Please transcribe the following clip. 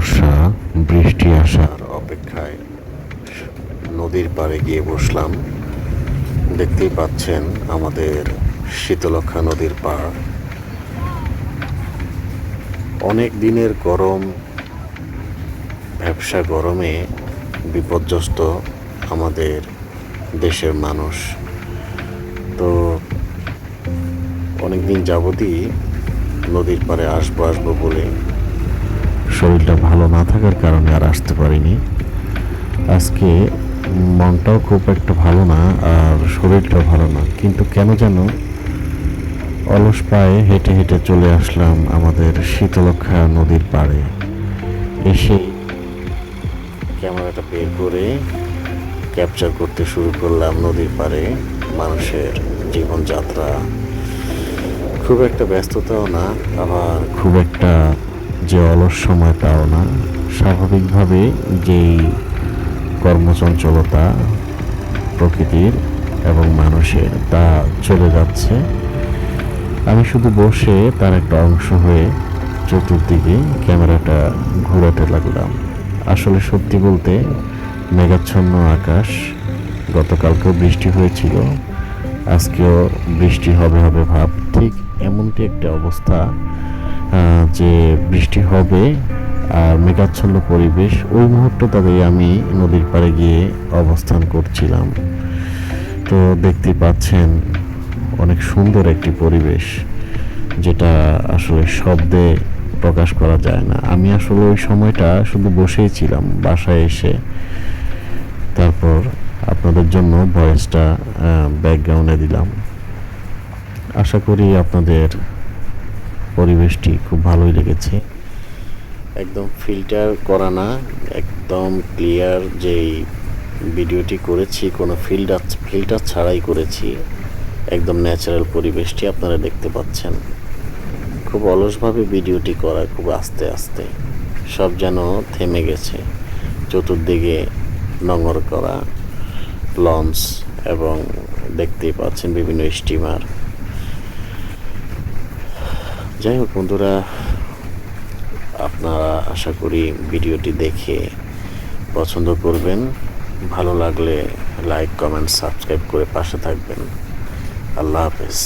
বর্ষা, বৃষ্টি আসার অপেক্ষায় নদীর পাড়ে গিয়ে বসলাম। দেখতেই পাচ্ছেন আমাদের শীতলক্ষা নদীর পাড়। অনেক দিনের গরম, ব্যবসা গরমে বিপর্যস্ত আমাদের দেশের মানুষ। তো অনেক দিন যাবতই নদীর পাড়ে আসব আসব বলে শরীরটা ভালো না থাকার কারণে আর আসতে পারিনি। আজকে মনটাও খুব একটা ভালো না, আর শরীরটাও ভালো না। কিন্তু কেন যেন অলস পায়ে হেঁটে হেঁটে চলে আসলাম আমাদের শীতলক্ষা নদীর পাড়ে। এসে ক্যামেরাটা বের করে ক্যাপচার করতে শুরু করলাম নদীর পাড়ে। মানুষের জীবনযাত্রা খুব একটা ব্যস্ততাও না, আবার খুব একটা যে অলস সময় সময়টাও না, স্বাভাবিকভাবে যেই কর্মচঞ্চলতা প্রকৃতির এবং মানুষের তা চলে যাচ্ছে, আমি শুধু বসে তার একটা অংশ হয়ে চতুর্দিকে ক্যামেরাটা ঘোরাতে লাগলাম। আসলে সত্যি বলতে মেঘাচ্ছন্ন আকাশ গতকালকেও বৃষ্টি হয়েছিল, আজকেও বৃষ্টি হবে হবে ভাব, ঠিক এমনটি একটা অবস্থা যে বৃষ্টি হবে আর মেঘাচ্ছন্ন পরিবেশ, ওই মুহূর্তটাতেই আমি নদীর পাড়ে গিয়ে অবস্থান করছিলাম। তো দেখতে পাচ্ছেন, অনেক সুন্দর একটি পরিবেশ, যেটা আসলে শব্দে প্রকাশ করা যায় না। আমি আসলে ওই সময়টা শুধু বসেই ছিলাম, বাসায় এসে। তারপর আপনাদের জন্য ভয়েসটা ব্যাকগ্রাউন্ডে দিলাম। আশা করি আপনাদের পরিবেশটি খুব ভালোই লেগেছে। একদম ফিল্টার করা না, একদম ক্লিয়ার যেই ভিডিওটি করেছি, কোনো ফিল্টার ফিল্টার ছাড়াই করেছি, একদম ন্যাচারাল পরিবেশটি আপনারা দেখতে পাচ্ছেন। খুব অলসভাবে ভিডিওটি করা, খুব আস্তে আস্তে, সব যেন থেমে গেছে। চতুর্দিকে নোংর করা, লঞ্চ এবং দেখতেই পাচ্ছেন বিভিন্ন স্টিমার। যাই হোক বন্ধুরা, আপনারা আশা করি ভিডিওটি দেখে পছন্দ করবেন। ভালো লাগলে লাইক কমেন্ট সাবস্ক্রাইব করে পাশে থাকবেন। আল্লাহ হাফেজ।